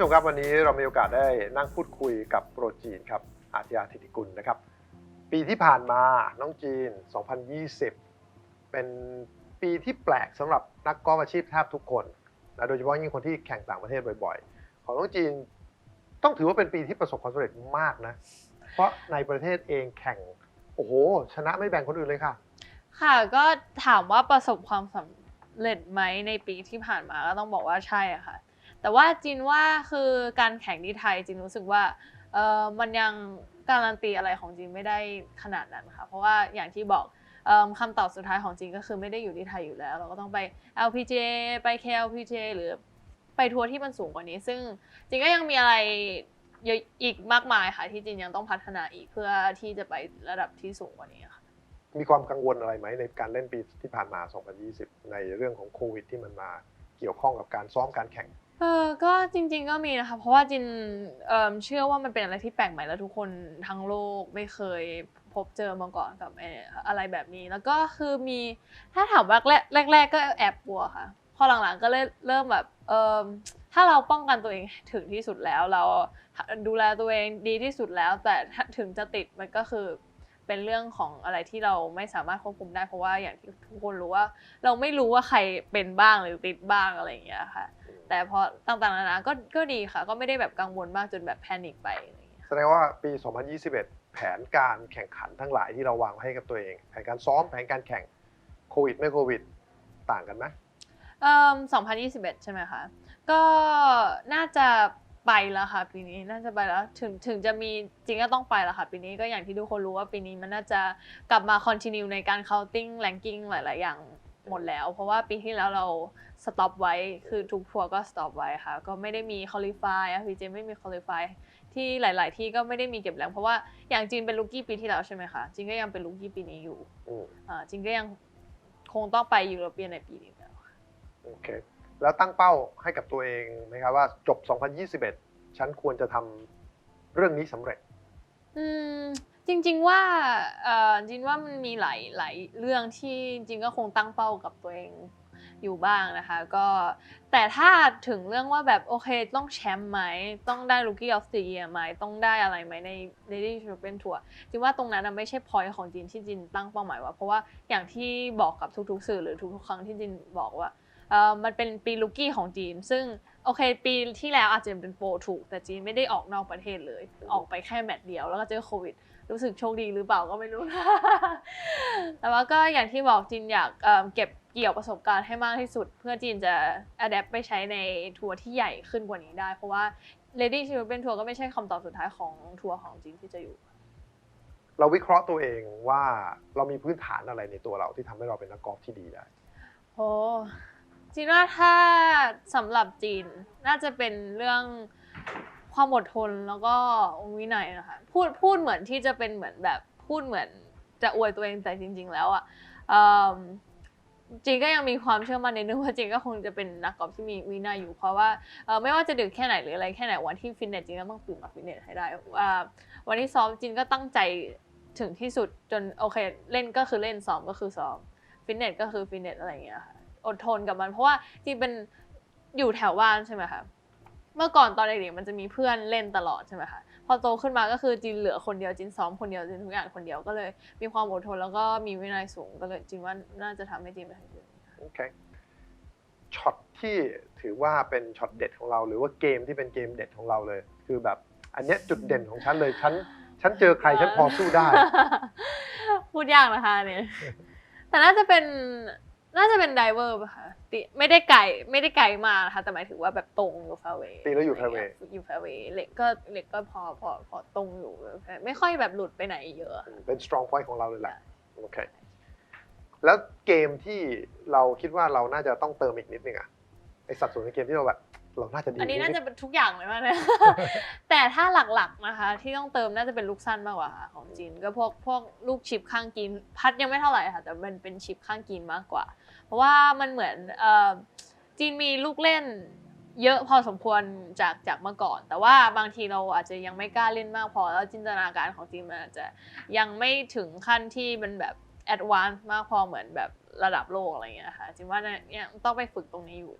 ผู้ชมครับวันนี้เรามีโอกาสได้นั่งพูดคุยกับโปรจีนครับอาชญาธิติกุลนะครับ ปีที่ผ่านมาน้องจีน 2020 เป็นปีที่แปลกสำหรับนักกอล์ฟอาชีพแทบทุกคนนะโดยเฉพาะยิ่งคนที่แข่งต่างประเทศบ่อยๆ ของน้องจีนต้องถือว่าเป็นปีที่ประสบความสำเร็จมากนะ เพราะในประเทศเองแข่งโอ้โห ชนะไม่แบ่งคนอื่นเลยค่ะ ค่ะก็ถามว่าประสบความสำเร็จไหมในปีที่ผ่านมาก็ต้องบอกว่าใช่อะค่ะ แต่ว่าจินว่าคือการแข่งที่ไทยจินรู้สึกว่าเออมันยังการันตีอะไรของจินไม่ได้ขนาดนั้นค่ะเพราะว่าอย่างที่บอกคำตอบสุดท้ายของจินก็คือไม่ได้อยู่ที่ไทยอยู่แล้ว เราก็ต้องไป LPGA ไป KLPGA หรือไปทัวร์ที่มันสูงกว่านี้ ซึ่งจินก็ยังมีอะไรอะอีกมากมายค่ะที่จินยังต้องพัฒนาอีกเพื่อที่จะไประดับที่สูงกว่านี้ค่ะมีความกังวลอะไรไหมในการเล่นปีที่ผ่านมา 2020 ในเรื่องของโควิดที่มันมาเกี่ยวข้องกับการซ้อมการแข่ง เออก็จริง ๆ ก็มีนะคะ เพราะว่าจินเอิ่มเชื่อว่ามันเป็นอะไรที่แปลกใหม่แล้วทุกคนทั้งโลกไม่เคยพบเจอมาก่อนกับเอ่ออะไรแบบนี้ แล้วก็คือมีถ้าถามว่าแรกแรกๆก็แอบกลัวค่ะ พอหลังๆก็เลยเริ่มแบบเออถ้าเราป้องกันตัวเองถึงที่สุดแล้ว เราดูแลตัวเองดีที่สุดแล้ว แต่ถ้าถึงจะติดมันก็คือเป็นเรื่องของอะไรที่เราไม่สามารถควบคุมได้เพราะว่าอย่างที่ทุกคนรู้ว่า เราไม่รู้ว่าใครเป็นบ้างหรือติดบ้างอะไรอย่างเงี้ยค่ะ แต่พอต่างๆนานาก็ก็ดีค่ะ ก็ไม่ได้แบบกังวลมากจนแบบแพนิคไปอะไรอย่างเงี้ยแสดงว่าปี 2021 แผนการแข่งขันทั้งหลายที่เราวางไว้ให้กับตัวเอง แผนการซ้อมแผนการแข่งโควิดไม่โควิด ต่างกันไหมเอ่อ2021 ใช่ไหมคะ ก็น่าจะไปแล้วค่ะปีนี้น่าจะไปแล้วถึงถึงจะมีจริงก็ต้องไปแล้วค่ะ ปีนี้ก็อย่างที่ทุกคนรู้ว่าปีนี้มันน่าจะกลับมา continue ในการ counting ranking หลาย ๆ อย่าง หมดแล้ว เพราะว่าปีที่แล้วเรา stop ไว้คือทุกทัวร์ก็ stop ไว้ค่ะ ก็ไม่ได้มี qualify อะพีเจไม่มี qualify ที่หลาย ๆ ที่ก็ไม่ได้มีเก็บแรงเพราะว่าอย่างจีนเป็นลูกี้ปีที่แล้วใช่ไหมคะจีนก็ยังเป็นลูกี้ปีนี้อยู่อืมอ่าจีนก็ยังคงต้องไปยูโรเปียนในปีนี้แล้วโอเคแล้วตั้งเป้าให้กับตัวเองไหมครับว่าจบ 2021 ฉันควรจะทำเรื่องนี้สำเร็จ อืม จริงๆว่าจริงว่ามันมีหลายหลายเรื่องที่จริงก็คงตั้งเป้ากับตัวเองอยู่บ้างนะคะก็แต่ถ้าถึงเรื่องว่าแบบโอเคต้องแชมป์ไหมต้องได้ Rookie of the Year ไหมต้องได้อะไรไหมใน Lady Champion Tour จริงว่าตรงนั้นไม่ใช่ point ของจินที่จินตั้งเป้าหมายว่าเพราะว่าอย่างที่บอกกับทุกๆ สื่อหรือทุกๆครั้งที่จินบอกว่าเออมันเป็นปีลูกี้ของจีน ซึ่งโอเคปีที่แล้วอาจจะเป็นโปรถูก แต่จีนไม่ได้ออกนอกประเทศเลย ออกไปแค่แมตช์เดียวแล้วก็เจอโควิด รู้สึกโชคดีหรือเปล่าก็ไม่รู้แต่ว่าก็อย่างที่บอกจีนอยากเก็บเกี่ยวประสบการณ์ให้มากที่สุด เพื่อจีนจะอัดแอปไปใช้ในทัวร์ที่ใหญ่ขึ้นกว่านี้ได้ เพราะว่า Lady Champion Tour ก็ไม่ใช่คำตอบสุดท้ายของทัวร์ของจีนที่จะอยู่ เราวิเคราะห์ตัวเองว่าเรามีพื้นฐานอะไรในตัวเราที่ทำให้เราเป็นนักกอล์ฟที่ดีได้โอ้จีนว่าถ้าสำหรับจีนน่าจะเป็นเรื่อง ความอดทนแล้วก็วินัยนะคะพูดพูดเหมือนที่จะเป็นเหมือนแบบพูดเหมือนจะอวยตัวเองแต่จริง ๆ แล้วอะเอิ่มจีนก็ยังมีความเชื่อมั่นในเรื่องว่าจีนก็คงจะเป็นนักกอล์ฟที่มีวินัยอยู่เพราะว่าไม่ว่าจะดึกแค่ไหนหรืออะไรแค่ไหนวันที่ฟิตเนสจีนก็ต้องตื่นมาฟิตเนสให้ได้อ่าวันที่ซ้อมจีนก็ตั้งใจถึงที่สุดจนโอเคเล่นก็คือเล่นซ้อมก็คือซ้อมฟิตเนสก็คือฟิตเนสอะไรอย่างเงี้ยค่ะอดทนกับมันเพราะว่าจริงเป็นอยู่แถวบ้านใช่ไหมคะ เมื่อก่อนตอนเด็กๆมันจะมีเพื่อนเล่นตลอดใช่ไหมคะพอโตขึ้นมาก็คือจินเหลือคนเดียวจินซ้อมคนเดียวจินทุกอย่างคนเดียวก็เลยมีความอดทนแล้วก็มีวินัยสูงก็เลยจินว่าน่าจะทำให้จินไปถึงจุดนี้โอเคช็อตที่ถือว่าเป็นช็อตเด็ดของเรา หรือว่าเกมที่เป็นเกมเด็ดของเราเลย คือแบบอันเนี้ยจุดเด่นของฉันเลยฉันฉันเจอใครฉันพอสู้ได้ พูดยากนะคะอันเนี่ยแต่น่าจะเป็นน่าจะเป็นไดเวอร์ป่ะคะ ติไม่ได้ไกลไม่ได้ไกลมากนะคะแต่หมายถึงว่าแบบตรงอยู่แฟเวย์ตีแล้วอยู่ fairway อยู่แฟเวย์เหล็กก็เหล็กก็พอพอพอตรงอยู่ ไม่ค่อยแบบหลุดไปไหนเยอะ เป็น strong point ของเราเลยแหละโอเคแล้วเกมที่เราคิดว่าเราน่าจะต้องเติมอีกนิดนึงอะไอสัดส่วนในเกมที่เราแบบเราน่าจะดีอันนี้กน่าดจะเป็นทุกอย่างเลยมากเลยแต่ถ้าหลักๆนะคะ ที่ต้องเติมน่าจะเป็นลูกสั้นมากกว่าค่ะของจีน ก็พวกพวกลูกชิปข้างกิน พัดยังไม่เท่าไหร่ค่ะ แต่มันเป็นชิปข้างกินมากกว่า เพราะว่ามันเหมือนเอ่อจีนมีลูกเล่นเยอะพอสมควรจากจากเมื่อก่อน แต่ว่าบางทีเราอาจจะยังไม่กล้าเล่นมากพอแล้วจินตนาการของจีนมันอาจจะยังไม่ถึงขั้นที่มันแบบแอดวานซ์มากพอเหมือนแบบระดับโลกอะไรอย่างเงี้ยค่ะจินว่าเนี่ยต้องไปฝึกตรงนี้อยู่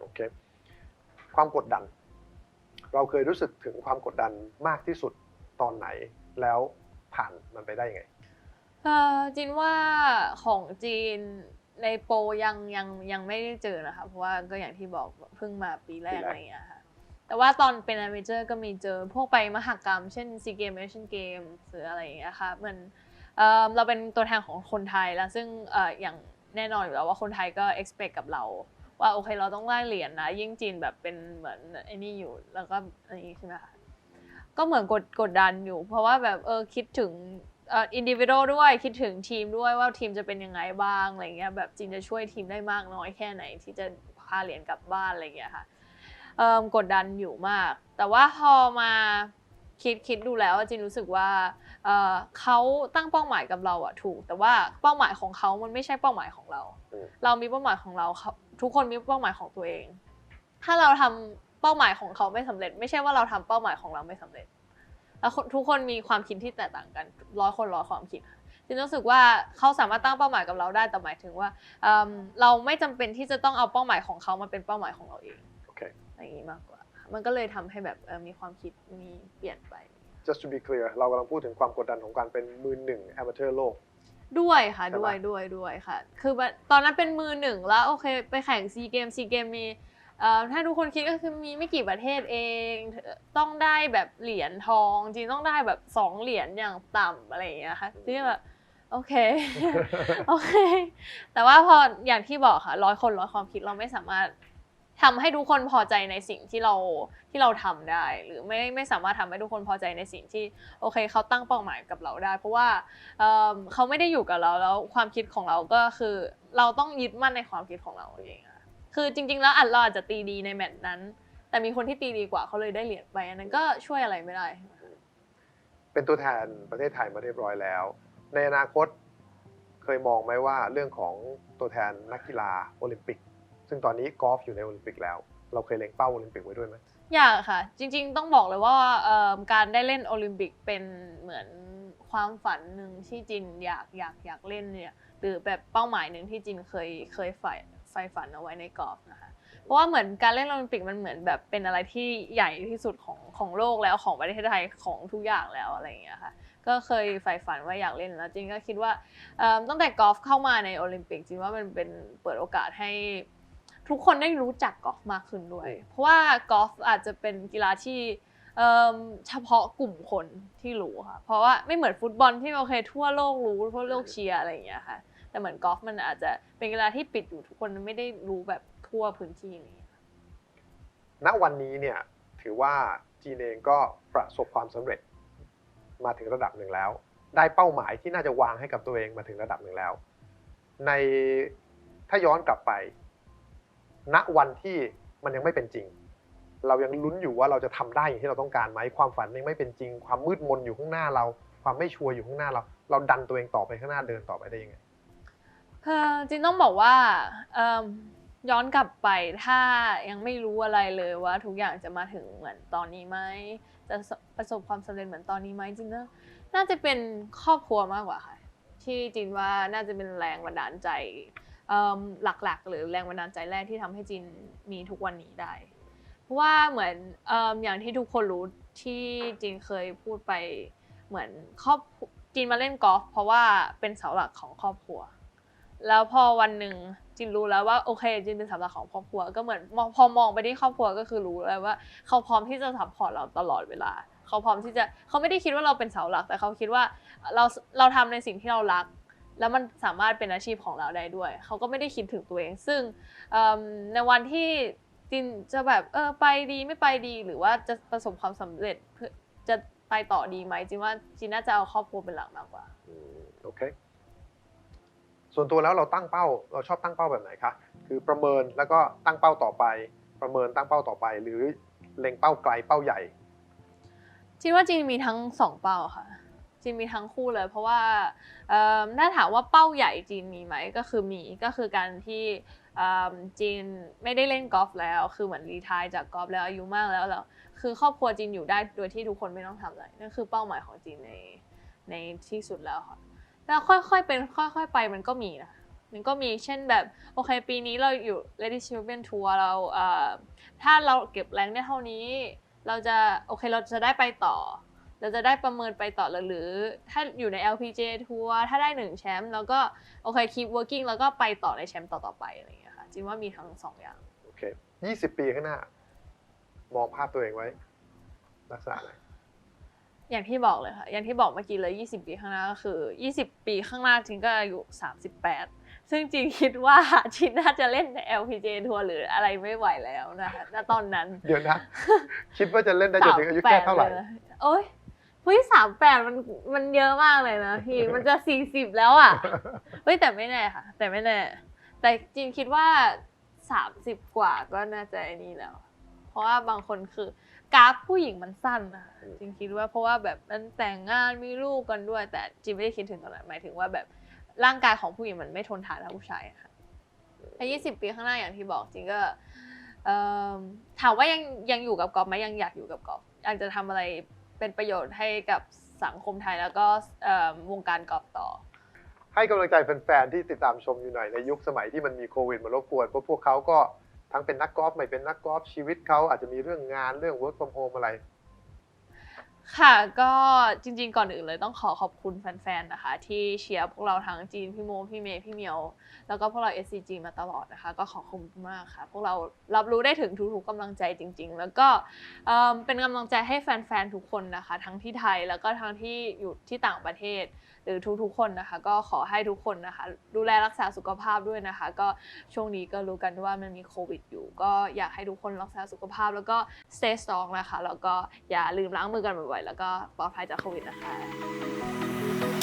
โอเคความกดดัน เราเคยรู้สึกถึงความกดดันมากที่สุดตอนไหนแล้วผ่านมันไปได้ยังไงเออจินว่าของจีน ในโปรยังยังยังไม่ได้เจอนะคะเพราะว่าก็อย่างที่บอกเพิ่งมาปีแรกปีแรก อะไรอย่างเงี้ยค่ะแต่ว่าตอนเป็นอเมเจอร์ก็มีเจอพวกไปมหกรรม เช่นซีเกมเอเชียนเกมหรืออะไรอย่างเงี้ยค่ะเหมือนเอ่อเราเป็นตัวแทนของคนไทยแล้วซึ่งเอ่ออย่างแน่นอนอยู่แล้วว่าคนไทยก็ expect กับเรา ว่าโอเคเราต้องได้เหรียญนะ ยิ่งจีนแบบเป็นเหมือนไอ้นี่อยู่แล้วก็อันนี้ใช่ไหมคะก็เหมือนกดกดดันอยู่ เพราะว่าแบบเออคิดถึงเอ่ออินดิวิ a l ด้วยคิดถึงทีมด้วยว่าทีมจะเป็นยังไงบ้างอะไรเงี้ยแบบจีนจะช่วยทีมได้มากน้อยแค่ไหนที่จะพาเหรียญกลับบ้านอะไรเงี้ยค่ะเอิ่มกดดันอยู่มาก แต่ว่าพอมาคิดคิดดูแล้วจีนรู้สึกว่าเอ่อเขาตั้งเป้าหมายกับเราอะถูก แต่ว่าเป้าหมายของเขามันไม่ใช่เป้าหมายของเราอืมเรามีเป้าหมายของเราเขาทุกคนมีเป้าหมายของตัวเอง ถ้าเราทำเป้าหมายของเขาไม่สำเร็จ ไม่ใช่ว่าเราทำเป้าหมายของเราไม่สำเร็จ แล้วคนทุกคนมีความคิดที่แตกต่างกันร้อยคนร้อยความคิดค่ะจินรู้สึกว่าเขาสามารถตั้งเป้าหมายกับเราได้แต่หมายถึงว่าเอิ่มเราไม่จำเป็นที่จะต้องเอาเป้าหมายของเขามาเป็นเป้าหมายของเราเองโอเคอะไรอย่างนี้มากกว่า มันก็เลยทำให้แบบเอ่อมีความคิดมีเปลี่ยนไป just to be clear เรากำลังพูดถึงความกดดันของการเป็นมือหนึ่ง amateur โลกด้วยค่ะใช่ปะด้วยด้วยด้วยค่ะ คือแบบตอนนั้นเป็นมือหนึ่งแล้วโอเค ไปแข่งซีเกมซีเกมมีเอ่อ ถ้าทุกคนคิดก็คือมีไม่กี่ประเทศเอง ต้องได้แบบเหรียญทอง จริงต้องได้แบบสองเหรียญอย่างต่ำอะไรอย่างเงี้ยค่ะที่แบบโอเคโอเค แต่ว่าพออย่างที่บอกค่ะร้อยคนร้อยความคิดเราไม่สามารถทำให้ทุกคนพอใจในสิ่งที่เราที่เราทำได้ หรือไม่ไม่สามารถทำให้ทุกคนพอใจในสิ่งที่โอเคเขาตั้งเป้าหมายกับเราได้ เพราะว่าเอิ่มเขาไม่ได้อยู่กับเราแล้วความคิดของเราก็คือ เราต้องยึดมั่นในความคิดของเราเองอะ คือจริง ๆ แล้วอัดเราอาจจะตีดีในแมตช์นั้น แต่มีคนที่ตีดีกว่าเขาเลยได้เหรียญไปอันนั้นก็ช่วยอะไรไม่ได้ เป็นตัวแทนประเทศไทยมาเรียบร้อยแล้ว ในอนาคตเคยมองไหมว่าเรื่องของตัวแทนนักกีฬาโอลิมปิก ซึ่งตอนนี้กอล์ฟอยู่ในโอลิมปิกแล้ว เราเคยเล็งเป้าโอลิมปิกไว้ด้วยไหมอยากค่ะ จริง ๆ ต้องบอกเลยว่าการได้เล่นโอลิมปิกเป็นเหมือนความฝันหนึ่งที่จินอยากอยากอยากเล่นเนี่ยหรือแบบเป้าหมายหนึ่งที่จินเคยเคยใฝ่ ใฝ่ฝันเอาไว้ในกอล์ฟนะคะ เพราะว่าเหมือนการเล่นโอลิมปิกมันเหมือนแบบเป็นอะไรที่ใหญ่ที่สุดของของโลกแล้วของประเทศไทยของทุกอย่างแล้วอะไรอย่างเงี้ยค่ะ ก็เคยใฝ่ฝันว่าอยากเล่นแล้วจินก็คิดว่าตั้งแต่กอล์ฟเข้ามาในโอลิมปิกจินว่ามันเป็นเปิดโอกาสให้ทุกคนได้รู้จักกอล์ฟมากขึ้นด้วย เพราะว่ากอล์ฟอาจจะเป็นกีฬาที่เอิ่มเฉพาะกลุ่มคนที่รู้ค่ะ เพราะว่าไม่เหมือนฟุตบอลที่โอเคทั่วโลกรู้ทั่วโลกเชียร์อะไรอย่างเงี้ยค่ะ แต่เหมือนกอล์ฟมันอาจจะเป็นกีฬาที่ปิดอยู่ทุกคนไม่ได้รู้แบบทั่วพื้นที่นี้ณวันนี้เนี่ยถือว่าจีนเองก็ประสบความสำเร็จมาถึงระดับหนึ่งแล้ว ได้เป้าหมายที่น่าจะวางให้กับตัวเองมาถึงระดับหนึ่งแล้ว ในถ้าย้อนกลับไป ณวันที่มันยังไม่เป็นจริง เรายังลุ้นอยู่ว่าเราจะทำได้อย่างที่เราต้องการไหมความฝันยังไม่เป็นจริง ความมืดมนอยู่ข้างหน้าเรา ความไม่ชัวร์อยู่ข้างหน้าเรา เราดันตัวเองต่อไปข้างหน้าเดินต่อไปได้ยังไง คือจริงต้องบอกว่าเอิ่มย้อนกลับไปถ้ายังไม่รู้อะไรเลยว่า ทุกอย่างจะมาถึงเหมือนตอนนี้ไหมจะประสบความสำเร็จเหมือนตอนนี้ไหมจริงก็น่าจะเป็นครอบครัวมากกว่าค่ะ ที่จริงว่าน่าจะเป็นแรงบันดาลใจหลักๆ หรือแรงบันดาลใจแรกที่ทำให้จินมีทุกวันนี้ได้ เพราะว่าเหมือนออย่างที่ทุกคนรู้ที่จินเคยพูดไปเหมือนครอบจินมาเล่นกอล์ฟเพราะว่าเป็นเสาหลักของครอบครัว แล้วพอวันหนึ่งจินรู้แล้วว่าโอเคจินเป็นเสาหลักของครอบครัวก็เหมือนพอมองไปที่ครอบครัวก็คือรู้แล้วว่า เขาพร้อมที่จะซัพพอร์ตเราตลอดเวลา เขาพร้อมที่จะเขาไม่ได้คิดว่าเราเป็นเสาหลัก แต่เขาคิดว่าเราเราทำในสิ่งที่เรารัก แล้วมันสามารถเป็นอาชีพของเราได้ด้วย เขาก็ไม่ได้คิดถึงตัวเอง ซึ่งในวันที่จินจะแบบเออไปดีไม่ไปดีหรือว่าจะประสบความสำเร็จจะไปต่อดีไหมจินว่าจินน่าจะเอาครอบครัวเป็นหลักมากกว่าโอเค ส่วนตัวแล้วเราตั้งเป้า เราชอบตั้งเป้าแบบไหนคะคือประเมินแล้วก็ตั้งเป้าต่อไป ประเมินตั้งเป้าต่อไป หรือเล็งเป้าไกลเป้าใหญ่จินว่าจีนมีทั้งสองเป้าค่ะจีนมีทั้งคู่เลย เพราะว่าเอิ่มถ้าถามว่าเป้าใหญ่จีนมีไหมก็คือมีก็คือการที่จีนไม่ได้เล่นกอล์ฟแล้ว คือเหมือนรีทายจากกอล์ฟแล้วอายุมากแล้วแล้วคือครอบครัวจีนอยู่ได้โดยที่ทุกคนไม่ต้องทำอะไรนั่นคือเป้าหมายของจีนในในที่สุดแล้วค่ะ แล้วค่อยๆเป็นค่อยๆไปมันก็มีนะมันก็มีเช่นแบบโอเคปีนี้เราอยู่ Ladies Champion Tour เราเถ้าเราเก็บแรงได้เท่านี้ เราจะโอเคเราจะได้ไปต่อ เราจะได้ประเมินไปต่อหรือหรือถ้าอยู่ใน LPGA ทัวร์ถ้าได้หนึ่งแชมป์แล้วก็โอเค keep working แล้วก็ไปต่อในแชมป์ต่อๆไปอะไรอย่างเงี้ยค่ะจินว่ามีทั้งสองอย่างโอเค20ปีข้างหน้ามองภาพตัวเองไว้ลักษณะไหน อย่างที่บอกเลยค่ะ อย่างที่บอกเมื่อกี้เลย 20 ปีข้างหน้าก็คือ 20 ปีข้างหน้าจินก็อายุ 38 ซึ่งจินคิดว่าจินน่าจะเล่นใน LPGA ทัวร์หรืออะไรไม่ไหวแล้วนะคะณตอนนั้น เดี๋ยวนะ คิดว่าจะเล่นได้จนถึงอายุแค่เท่าไหร่38ลยนะโอ้ยเฮ้ยสามแปดมันมันเยอะมากเลยนะพี่ มันจะสี่สิบแล้วอะ เฮ้ยแต่ไม่แน่ค่ะ แต่ไม่แน่ แต่จริงคิดว่าสามสิบกว่าก็น่าจะไอ้นี่แล้ว เพราะว่าบางคนคือ กราฟผู้หญิงมันสั้นนะคะจริงคิดว่าเพราะว่าแบบมันแต่งงานมีลูกกันด้วย แต่จริงไม่ได้คิดถึงตรงนั้นหมายถึงว่าแบบร่างกายของผู้หญิงมันไม่ทนทานเท่าผู้ชายอะค่ะถ้ายี่สิบปีข้างหน้าอย่างที่บอกจริงก็เอิ่มถามว่ายังยังอยู่กับกอล์ฟไหมยังอยากอยู่กับกอล์ฟอยากจะทำอะไรเป็นประโยชน์ให้กับสังคมไทยแล้วก็เอิ่มวงการกอล์ฟต่อ ให้กำลังใจแฟนๆที่ติดตามชมอยู่หน่อยในยุคสมัยที่มันมีโควิดมารบกวนเพราะพวกเขาก็ ทั้งเป็นนักกอล์ฟไม่เป็นนักกอล์ฟชีวิตเขาอาจจะมีเรื่องงานเรื่อง work from home อะไร ค่ะก็จริง ๆ ก่อนอื่นเลยต้องขอขอบคุณแฟนๆนะคะ ที่เชียร์พวกเราทั้งจีนพี่โมพี่เมย์พี่เมียว แล้วก็พวกเรา SCG มาตลอดนะคะ ก็ขอบคุณมากค่ะ พวกเรารับรู้ได้ถึงทุกๆกำลังใจจริง ๆ แล้วก็เอิ่มเป็นกำลังใจให้แฟนๆทุกคนนะคะ ทั้งที่ไทยแล้วก็ทั้งที่อยู่ที่ต่างประเทศ หรือทุกๆคนนะคะ ก็ขอให้ทุกคนนะคะ ดูแลรักษาสุขภาพด้วยนะคะ ก็ช่วงนี้ก็รู้กันว่ามันมีโควิดอยู่ ก็อยากให้ทุกคนรักษาสุขภาพ แล้วก็ stay strong นะคะ แล้วก็อย่าลืมล้างมือกันบ่อยๆแล้วก็ปลอดภัยจากโควิดนะคะ